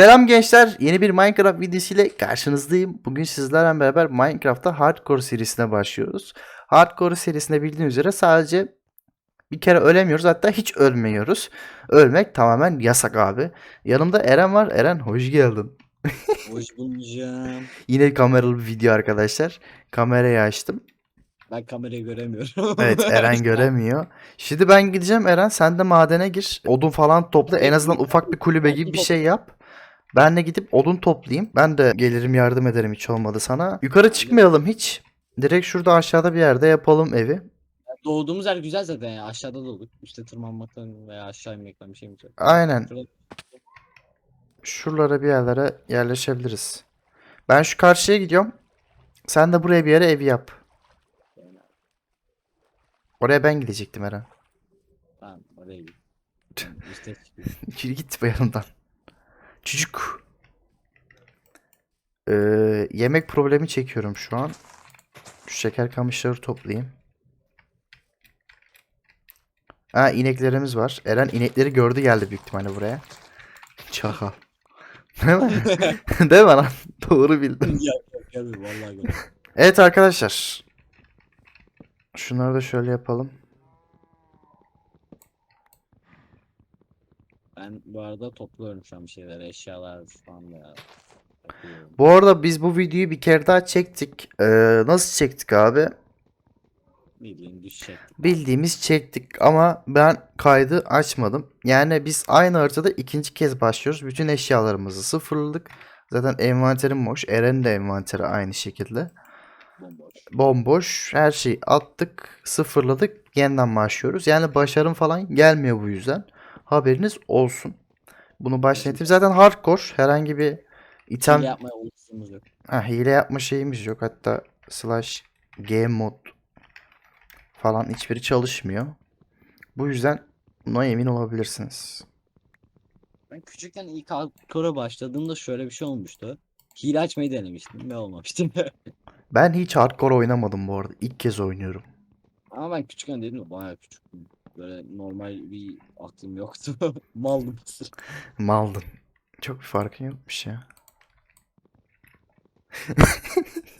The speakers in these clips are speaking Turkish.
Selam gençler. Yeni bir Minecraft videosuyla karşınızdayım. Bugün sizlerle beraber Minecraft'ta Hardcore serisine başlıyoruz. Hardcore serisinde bildiğiniz üzere sadece bir kere ölemiyoruz. Hatta hiç ölmüyoruz. Ölmek tamamen yasak abi. Yanımda Eren var. Eren hoş geldin. Hoş bulacağım. Yine kameralı bir video arkadaşlar. Kamerayı açtım. Ben kamerayı göremiyorum. Evet Eren göremiyor. Şimdi ben gideceğim Eren sen de madene gir. Odun falan topla. En azından ufak bir kulübe gibi bir şey yap. Ben de gidip odun toplayayım. Ben de gelirim yardım ederim hiç olmadı sana. Yukarı çıkmayalım hiç. Direkt şurada aşağıda bir yerde yapalım evi. Doğduğumuz yer güzel zaten ya. Aşağıda doğduk. Üste tırmanmaktan veya aşağı inmekten bir şeyimiz yok. Aynen. Şurada Şuralara bir yerlere yerleşebiliriz. Ben şu karşıya gidiyorum. Sen de buraya bir yere evi yap. Oraya ben gidecektim Eren. Tamam oraya git. Git bu yanımdan. Çocuk. Ee, yemek problemi çekiyorum şu an. Şu şeker kamışları toplayayım. Ha ineklerimiz var. Eren inekleri gördü geldi büyük ihtimalle buraya. Çakal. Değil mi? Değil mi lan? Doğru bildin. Gel gel gel vallahi gel. Evet arkadaşlar. Şunları da şöyle yapalım. Ben bu arada topluyorum şu an bir şeyler. Eşyalar falan da. Bakıyorum. Bu arada biz bu videoyu bir kere daha çektik. Ee, nasıl çektik abi? Bildiğin düşecek. Bildiğimiz çektik ama ben kaydı açmadım. Yani biz aynı haritada ikinci kez başlıyoruz. Bütün eşyalarımızı sıfırladık. Zaten envanterim boş. Eren'in de envanteri aynı şekilde. Bomboş. Bomboş. Her şeyi attık, sıfırladık. Yeniden başlıyoruz. Yani başarım falan gelmiyor bu yüzden. Haberiniz olsun. Bunu başlatayım. Zaten hardcore. Herhangi bir item Hile yapmaya oluşumuz yok. Ha, hile yapma şeyimiz yok. Hatta slash game mod falan hiçbiri çalışmıyor. Bu yüzden buna emin olabilirsiniz. Ben küçükken ilk hardcore'a başladığımda şöyle bir şey olmuştu. Hile açmayı denemiştim ve olmamıştım. Ben hiç hardcore oynamadım bu arada. İlk kez oynuyorum. Ama ben küçükken dedim de bayağı küçüktüm. Böyle normal bir aklım yoktu. Maldım. Maldın. Çok bir farkın yokmuş ya.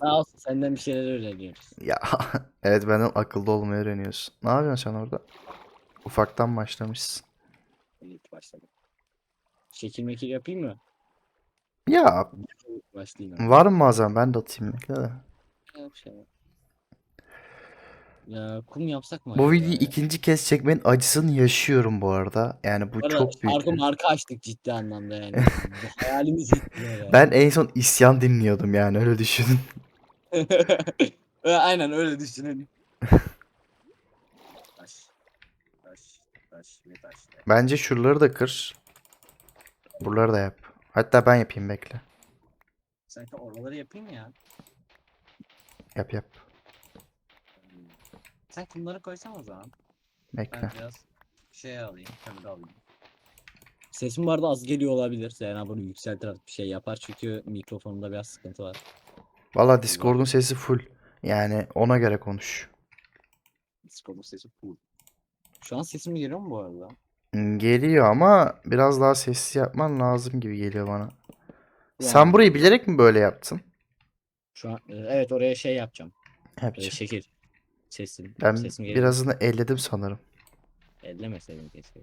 Sağ olsun senden bir şeyler öğreniyoruz. Ya evet benden akıllı olmayı öğreniyorsun. Ne yapıyorsun sen orada? Ufaktan başlamışsın. İlk başladım. Şekil mekil yapayım mı? Ya Başlayayım. var mı malzeme ben de atayım. Ya, bir şey. Ya kum yapsak mı? Bu acaba videoyu ya? ikinci kez çekmenin acısını yaşıyorum bu arada. Yani bu Bu arada çok büyük. Şarkı marka açtık ciddi anlamda yani. Bu hayalimiz ya. Ben en son isyan dinliyordum yani öyle düşünün. Ö- Aynen öyle düşünün. taş. Taş. Taş ve taş. Bence şuraları da kır. Buraları da yap. Hatta ben yapayım bekle. Sanki oraları yapayım ya. Yap yap. Sen kumları koysan o zaman. Bekle. Ben biraz şey alayım. Kömür alayım. Sesim bu arada az geliyor olabilir. Zeyna bunu yükseltir artık bir şey yapar. Çünkü mikrofonumda biraz sıkıntı var. Valla Discord'un sesi full. Yani ona göre konuş. Discord'un sesi full. Şu an sesim geliyor mu bu arada? Hmm, Geliyor ama biraz daha sessiz yapman lazım gibi geliyor bana. Şu Sen burayı bilerek mi böyle yaptın? Şu an e, evet oraya şey yapacağım. Yapacağım. şekil. Sesim. Ben sesim geliyor. birazını elledim sanırım. Ellemeseydim keşke.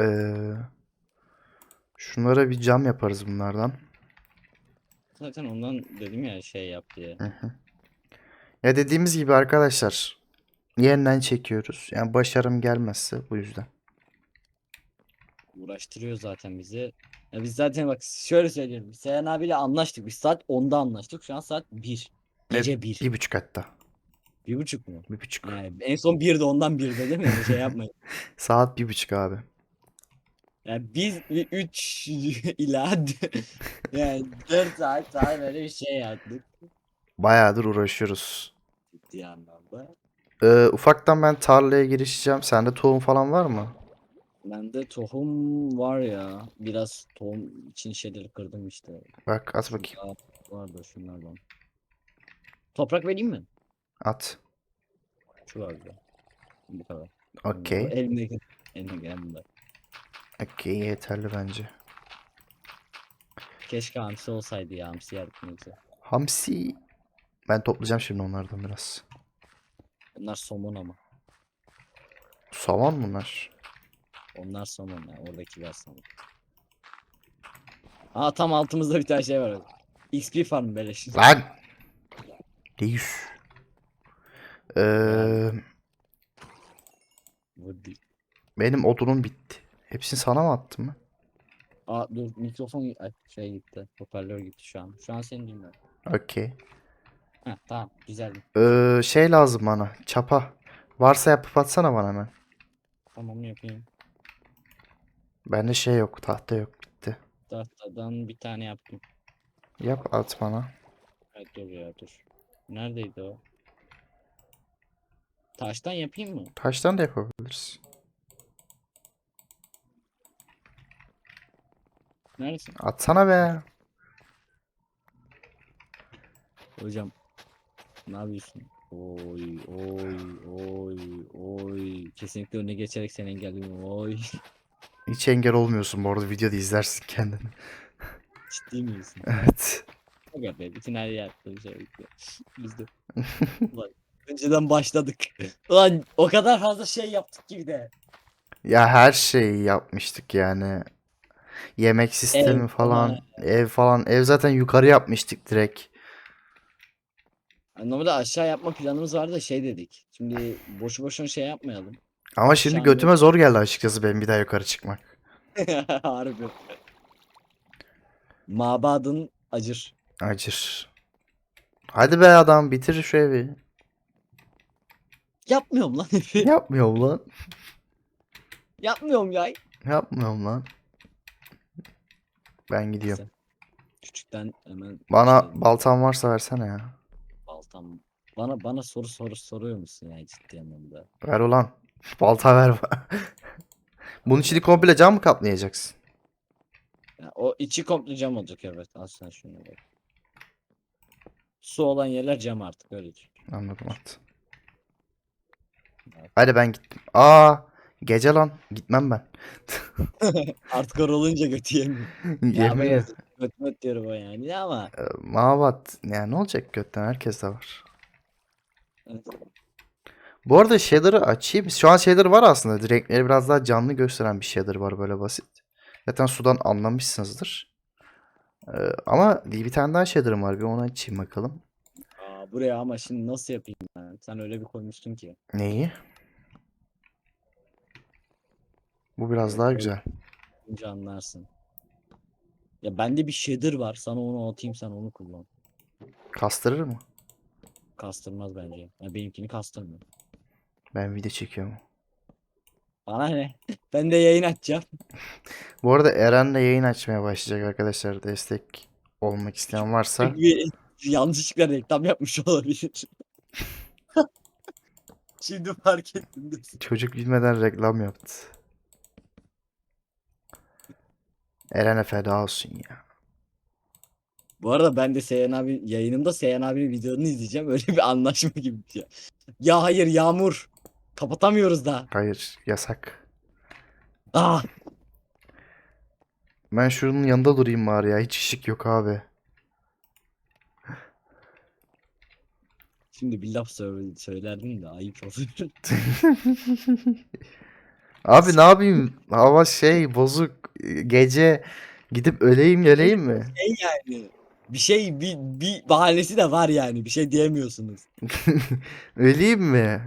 Ee, şunlara bir cam yaparız bunlardan. Zaten ondan dedim ya şey yap diye. Hı hı. Ya dediğimiz gibi arkadaşlar yeniden çekiyoruz. Yani başarım gelmezse bu yüzden. Uğraştırıyor zaten bizi. Ya biz zaten bak şöyle söylüyorum. Seyhan abiyle anlaştık. Biz saat 10'da anlaştık. Şu an saat 1. Gece 1. Bir buçuk hatta. Bir buçuk mu? Bir buçuk. Yani en son 1'de ondan 1'de değil mi? Şey yapmayın. Saat bir buçuk abi. Yani biz 3 ila yani 4 saat daha böyle bir şey yaptık. Bayağıdır uğraşıyoruz. Ciddi anlamda. Ee, ufaktan ben tarlaya girişeceğim. Sende tohum falan var mı? Bende tohum var ya. Biraz tohum için şeyleri kırdım işte. Bak at bakayım. Daha var da şunlardan. Toprak vereyim mi? At. şu var burada. Bu kadar. Okey. Elimde elimde gelen bunlar. Okey yeterli bence. Keşke hamsi olsaydı ya hamsi yerdik ne güzel. Hamsi. Ben toplayacağım şimdi onlardan biraz. Bunlar somon ama. Saman bunlar. Onlar somon ya. Oradakiler somon. Aa tam altımızda bir tane şey var. XP farm beleş. Lan. Değil. Ee, benim odunum bitti. Hepsini sana mı attım mı? Aa dur mikrofon ay, şey gitti. Hoparlör gitti şu an. Şu an seni dinliyorum. Okey. Heh tamam güzel. Ee, şey lazım bana. Çapa. Varsa yapıp atsana bana hemen. Tamam yapayım. Bende şey yok. Tahta yok. Bitti. Tahtadan bir tane yaptım. Yap at bana. Ay dur ya dur. Neredeydi o? Taştan yapayım mı? Taştan da yapabiliriz. Neredesin? Atsana be. Hocam. Ne yapıyorsun? Oy oy oy oy. Kesinlikle önüne geçerek seni engelliyorum. Oy. Hiç engel olmuyorsun bu arada. Videoda izlersin kendini. Ciddi misin? Evet. Aga be bütün her yer bitti. Biz de. Ulan, önceden başladık. Ulan o kadar fazla şey yaptık ki bir de. Ya her şeyi yapmıştık yani. Yemek sistemi Ev falan, falan. ev falan. Ev zaten yukarı yapmıştık direkt. Yani Normalde aşağı yapma planımız vardı da şey dedik. Şimdi boşu boşuna şey yapmayalım. Ama şimdi Aşağı götüme zor geldi açıkçası benim bir daha yukarı çıkmak. Harbi. Mabadın acır. Acır. Hadi be adam bitir şu evi. Yapmıyorum lan. Yapmıyorum lan. Yapmıyorum ya. Yapmıyorum lan. Ben gidiyorum. Küçükten hemen Bana şey, baltan varsa versene ya. baltam. Bana bana soru soru soruyor musun ya ciddi anlamda? Ver ulan. Balta ver. Bunun içini komple cam mı kaplayacaksın? Ya, o içi komple cam olacak evet. Sen şunu bak. Su olan yerler cam artık öyle düşün. Anladım at. Hadi ben gittim. Aa, gece lan. Gitmem ben. Artık öyle olunca götü yemiyor. Ederim. göt möt diyorum o yani ama. Ee, Mavat. Ya ne olacak götten? Herkes de var. Evet. Bu arada shader'ı açayım. Şu an shader var aslında. Renkleri biraz daha canlı gösteren bir shader var böyle basit. Zaten sudan anlamışsınızdır. Ee, ama bir tane daha shader'ım var. Bir onu açayım bakalım. Aa, buraya ama şimdi nasıl yapayım ben? Sen öyle bir koymuştun ki. Neyi? Bu biraz daha güzel. Önce anlarsın. Ya bende bir shader var. Sana onu atayım sen onu kullan. Kastırır mı? Kastırmaz bence. Ya benimkini kastırmıyor. Ben video çekiyorum. Bana ne? Ben de yayın açacağım. Bu arada Eren de yayın açmaya başlayacak arkadaşlar. Destek olmak isteyen varsa. Bir yanlışlıkla reklam yapmış olabilir. Şimdi fark ettim de. Çocuk bilmeden reklam yaptı. Eren'e feda olsun ya. Bu arada ben de Seyhan abi yayınımda Seyhan abinin videonu izleyeceğim. Öyle bir anlaşma gibi bir şey. Ya hayır Yağmur. Kapatamıyoruz da. Hayır yasak. Ah. Ben şunun yanında durayım bari ya. Hiç ışık yok abi. Şimdi bir laf söyle, söylerdim de ayıp olur. Abi ne yapayım? Hava şey bozuk. Gece gidip öleyim geleyim mi? şey yani. Bir şey bir, bir bahanesi de var yani. Bir şey diyemiyorsunuz. Öleyim mi?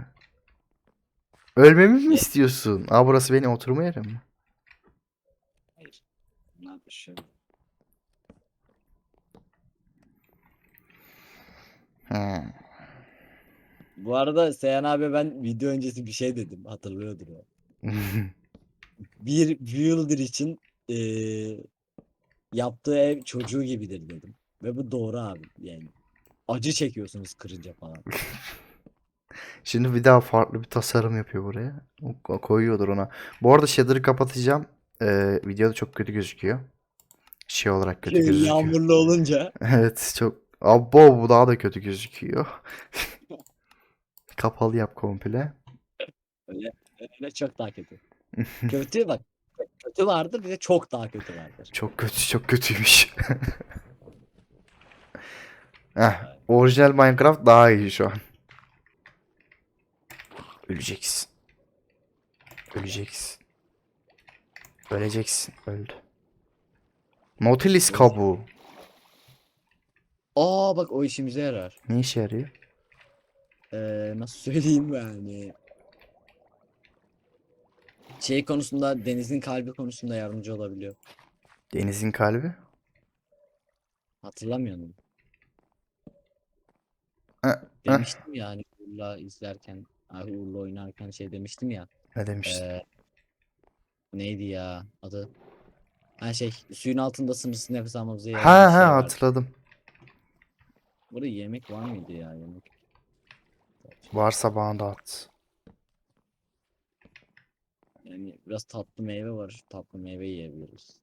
Ölmemi mi istiyorsun? Aa burası benim oturma yerim mi? Hayır. Ne yapmış Hmm. Bu arada Seyhan abi ben video öncesi bir şey dedim. Hatırlıyordur o. Bir builder için eee, yaptığı ev çocuğu gibidir dedim. Ve bu doğru abi yani. Acı çekiyorsunuz kırınca falan. Şimdi bir daha farklı bir tasarım yapıyor buraya. O- koyuyordur ona. Bu arada shader'ı kapatacağım. Ee, videoda çok kötü gözüküyor. Şey olarak kötü gözüküyor. Yağmurlu olunca. Evet çok. Abo bu daha da kötü gözüküyor. Kapalı yap komple. Öyle çok daha kötü. kötü bak. Kötü vardır bir de çok daha kötü vardır. Çok kötü çok kötüymüş. Heh, orijinal Minecraft daha iyi şu an. Öleceksin. Öleceksin. Öleceksin. Öldü. Nautilus kabuğu. Aa bak o işimize yarar. Ne işe yarıyor? Ee, nasıl söyleyeyim yani. Şey konusunda denizin kalbi konusunda yardımcı olabiliyor. Denizin kalbi. Hatırlamıyor musun? Ha, ha. Demiştim ya hani Uğur'la izlerken, ay Uğur'la oynarken şey demiştim ya. Ne demiştin? Ee, neydi ya adı? Ha şey suyun altında sınırsız nefes almamıza yarayan ha şey ha var. hatırladım. Burada yemek var mıydı ya yemek? Varsa bana da at. Yani biraz tatlı meyve var. Tatlı meyve yiyebiliriz.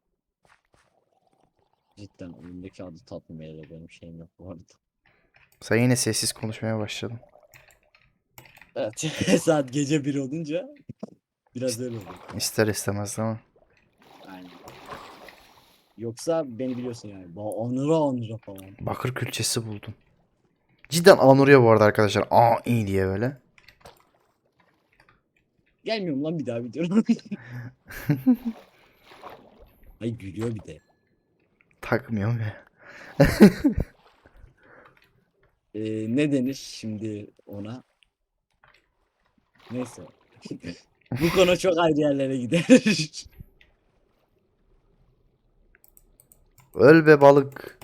Cidden oyundaki adı tatlı meyve benim şeyim yok bu arada. Sen yine sessiz konuşmaya başladın. Evet. Saat gece bir olunca biraz öyle oluyor. İster istemez ama. Aynen. Yoksa beni biliyorsun yani. Ba anıra anıra falan. Bakır külçesi buldum. Cidden anırıyor bu arada arkadaşlar. Aa iyi diye böyle. Gelmiyorum lan bir daha videoya. Ay gülüyor bir de. Takmıyorum ya. Ee, ne denir şimdi ona? Neyse. Bu konu çok ayrı yerlere gider. Öl be balık.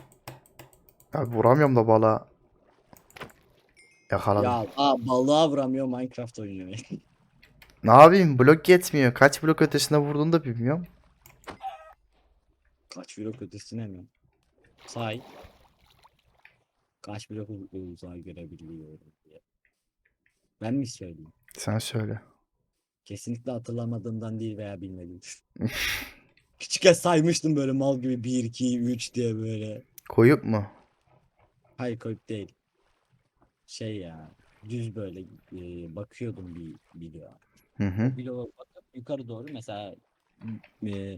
Ya vuramıyorum da balığa. Yakaladım. ya aa, balığa vuramıyor Minecraft oynuyor. Ne yapayım? Blok yetmiyor. Kaç blok ötesine vurduğunu da bilmiyorum. Kaç blok ötesine mi? Say. Kaç blok u- uzağa görebiliyorum diye. Ben mi söyleyeyim? Sen söyle. Kesinlikle hatırlamadığımdan değil veya bilmediğim. Küçükken saymıştım böyle mal gibi 1, 2, 3 diye böyle. Koyup mu? Hayır koyup değil. Şey ya düz böyle e, bakıyordum bir video. Hı hı. Bloğa bakıp yukarı doğru mesela e,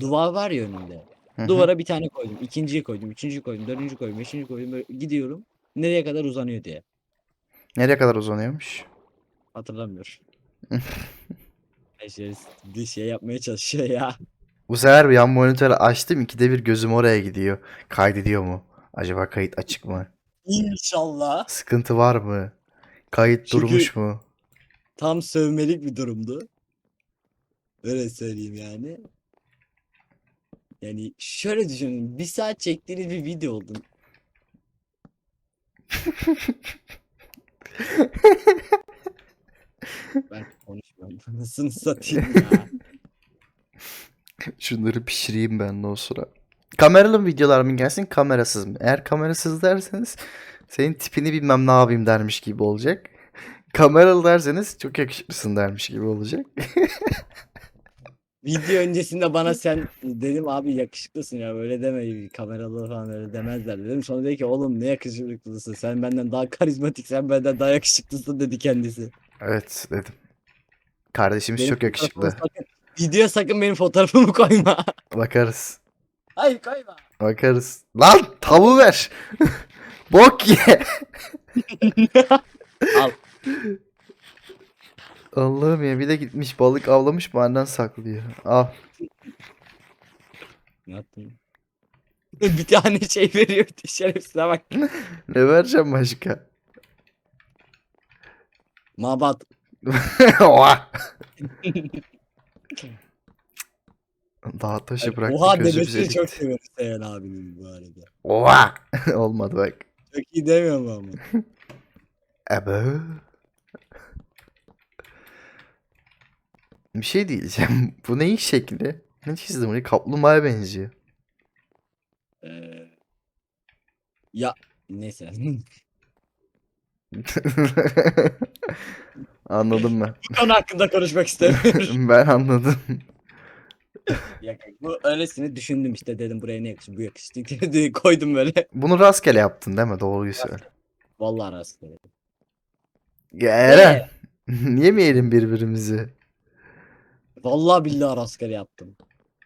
duvar var ya hı hı. Duvara bir tane koydum. ikinciyi koydum. Üçüncüyü koydum. Dördüncüyü koydum. Beşinciyi koydum. Böyle gidiyorum. Nereye kadar uzanıyor diye. Nereye kadar uzanıyormuş? Hatırlamıyorum. Her şey, bir şey yapmaya çalışıyor ya. Bu sefer bir yan monitörü açtım. ikide bir gözüm oraya gidiyor. Kaydediyor mu? Acaba kayıt açık mı? İnşallah. Sıkıntı var mı? Kayıt Çünkü- durmuş mu? Tam sövmelik bir durumdu. Öyle söyleyeyim yani. Yani şöyle düşünün. Bir saat çektiğiniz bir video oldu. ben konuşmuyorum. Anasını satayım ya. Şunları pişireyim ben de o sıra. Kameralı mı videolar mı gelsin kamerasız mı? Eğer kamerasız derseniz senin tipini bilmem ne yapayım dermiş gibi olacak. Kameralı derseniz çok yakışıklısın dermiş gibi olacak. Video öncesinde bana sen dedim abi yakışıklısın ya böyle deme kameralı falan öyle demezler dedim. Sonra dedi ki oğlum ne yakışıklısın sen benden daha karizmatik sen benden daha yakışıklısın dedi kendisi. Evet dedim. Kardeşimiz Benim çok yakışıklı. Sakın, videoya sakın benim fotoğrafımı koyma. Bakarız. Hayır koyma. Bakarız. Lan tavuğu ver. Bok ye. Al. Allah'ım ya bir de gitmiş balık avlamış benden saklıyor. Al. Ne yaptın? Bir tane şey veriyor şerefsize bak. Ne vereceğim başka? Mabat. Oha. Dağ taşı Yani bıraktı Oha demesini seni. çok seviyorum Seyhan abinin bu arada. Oha. Olmadı bak. Çok iyi demiyorum ama. Ebe. Bir şey diyeceğim. Bu neyin şekli? Ne çizdim bunu? Kaplumbağaya benziyor. Ee, ya neyse. Anladım ben. bu konu hakkında konuşmak istemiyorum. Ben anladım. Ya, bu öylesine düşündüm işte dedim buraya ne yakışır bu yakıştı diye koydum böyle. Bunu rastgele yaptın değil mi? Doğruyu söyle. Vallahi rastgele. Ya Eren. Yemeyelim birbirimizi. Vallahi billahi rastgele yaptım.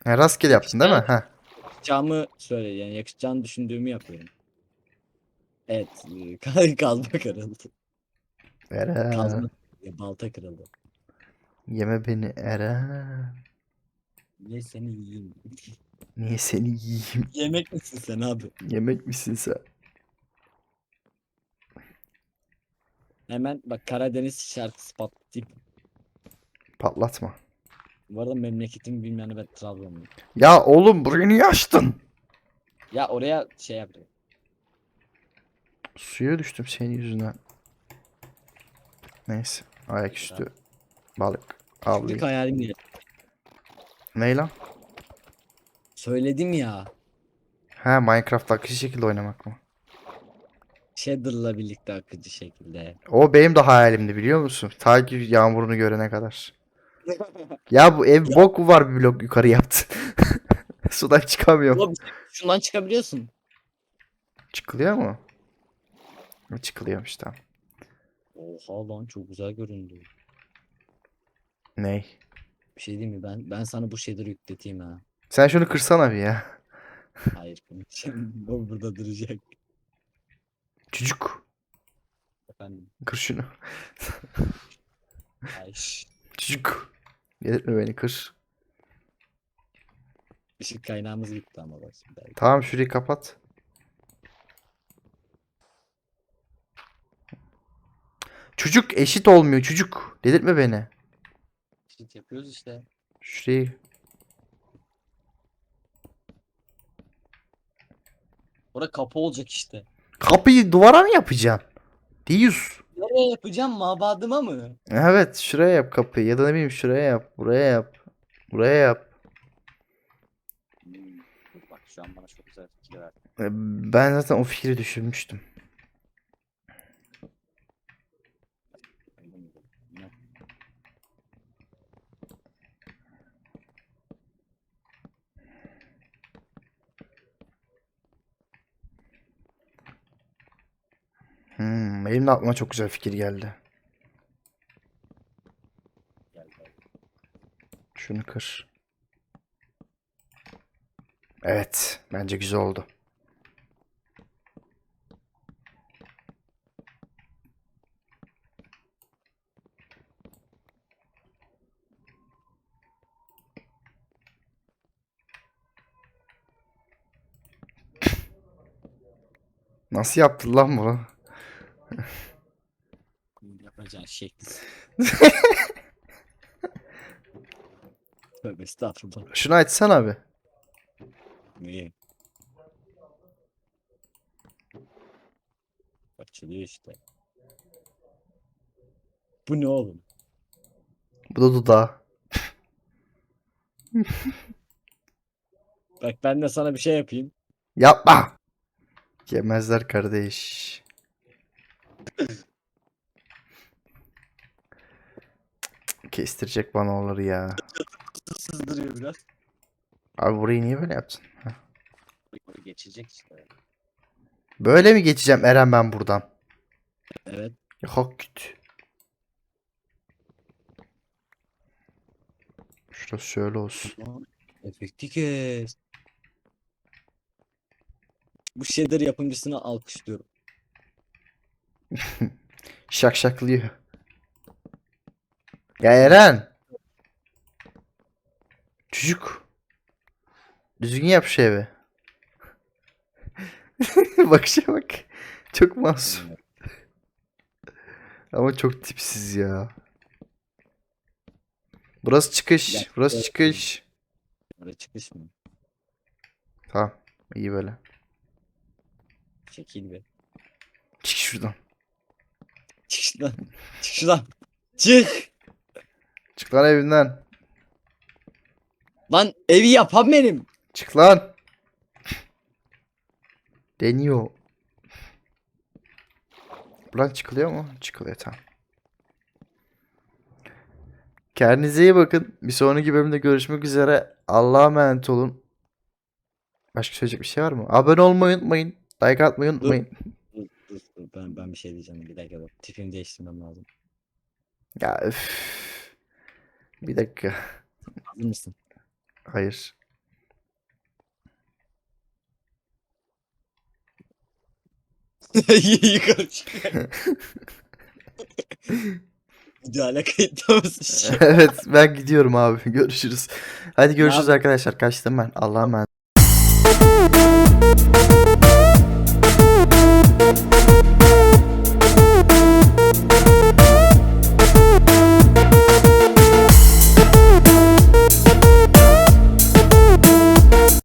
Ha, rastgele yaptın değil mi? Ha. Yakışacağımı söyle yani yakışacağını düşündüğümü yapıyorum. Evet. Kazma kırıldı. Eren. Kazma. Ya, balta kırıldı. Yeme beni Eren. Niye seni yiyeyim? Niye seni yiyeyim? Yemek misin sen abi? Yemek misin sen? Hemen bak Karadeniz şarkısı patlatayım. Patlatma. Bu arada memleketimi bilmeyen ben Trabzonluyum. Ya oğlum burayı niye açtın? Ya oraya şey yapayım. Suya düştüm senin yüzünden. Neyse. Ayaküstü balık avlayayım. hayalim geldi. Ne lan? Söyledim ya. Ha Minecraft akıcı şekilde oynamak mı? Shader'la birlikte akıcı şekilde. O benim de hayalimdi biliyor musun? Ta ki yağmurunu görene kadar. Ya bu ev bok var bir blok yukarı yaptı. Sudan çıkamıyorum. Ulan Şundan çıkabiliyorsun. Çıkılıyor mu? Çıkılıyormuş tamam. Oha lan çok güzel göründü. Ney? Bir şey diyeyim mi ben ben sana bu shader'ı yükleteyim ha. Sen şunu kırsana bir ya. Hayır o burada duracak. Çocuk. Efendim. Kır şunu. Ay, şş. Çocuk. Delirtme beni kır. Işık kaynağımız gitti ama bak şimdi. Tamam şurayı kapat. Çocuk eşit olmuyor çocuk. Delirtme beni. Işık yapıyoruz işte. Şurayı. Orada kapı olacak işte. Kapıyı duvara mı yapacaksın? Deyus. Nereye yapacağım mabadıma mı? Evet şuraya yap kapıyı ya da ne bileyim şuraya yap. Buraya yap. Buraya yap. Hmm, bak şu an bana çok güzel fikir verdi. E, Ben zaten o fikri düşünmüştüm. Hmm, benim de aklıma çok güzel fikir geldi. Gel, gel. Şunu kır. Evet, bence güzel oldu. Nasıl yaptın lan bunu? Yapacağın şekli. Tövbe estağfurullah. Şunu açsana abi. Niye? Açılıyor işte. Bu ne oğlum? Bu da dudağı. Bak ben de sana bir şey yapayım. Yapma. Yemezler kardeş. Kestirecek bana onları ya. Sızdırıyor biraz. Abi burayı niye böyle yaptın? Burayı Geçecek işte. Böyle mi geçeceğim Eren ben buradan? Evet. Hak git. Şurası şöyle olsun. Efekti kes. Bu shader yapımcısına alkışlıyorum. Şakşaklıyor. Ya Eren. Çocuk. Düzgün yap şu evi. Bakışa bak. Çok masum. Ama çok tipsiz ya. Burası çıkış. Ya, Burası çıkış. Oraya çıkış mı? Tamam. iyi böyle. Çekil be. Çık şuradan. Çık şuradan. Çık şuradan. Çık. Çık lan evimden. Lan evi yapan benim. Çık lan. Deniyor. Buradan çıkılıyor mu? Çıkılıyor tamam. Kendinize iyi bakın. Bir sonraki bölümde görüşmek üzere. Allah'a emanet olun. Başka söyleyecek bir şey var mı? Abone olmayı unutmayın. Like atmayı unutmayın. Dur, dur. Ben, ben bir şey diyeceğim. Bir dakika dur. Tipimi değiştirmem lazım. Ya üf. Bir dakika. Hazır mısın? Hayır. Yukarı çıkıyor. An? evet ben gidiyorum abi. Görüşürüz. Hadi görüşürüz arkadaşlar. Kaçtım ben. Allah'a emanet.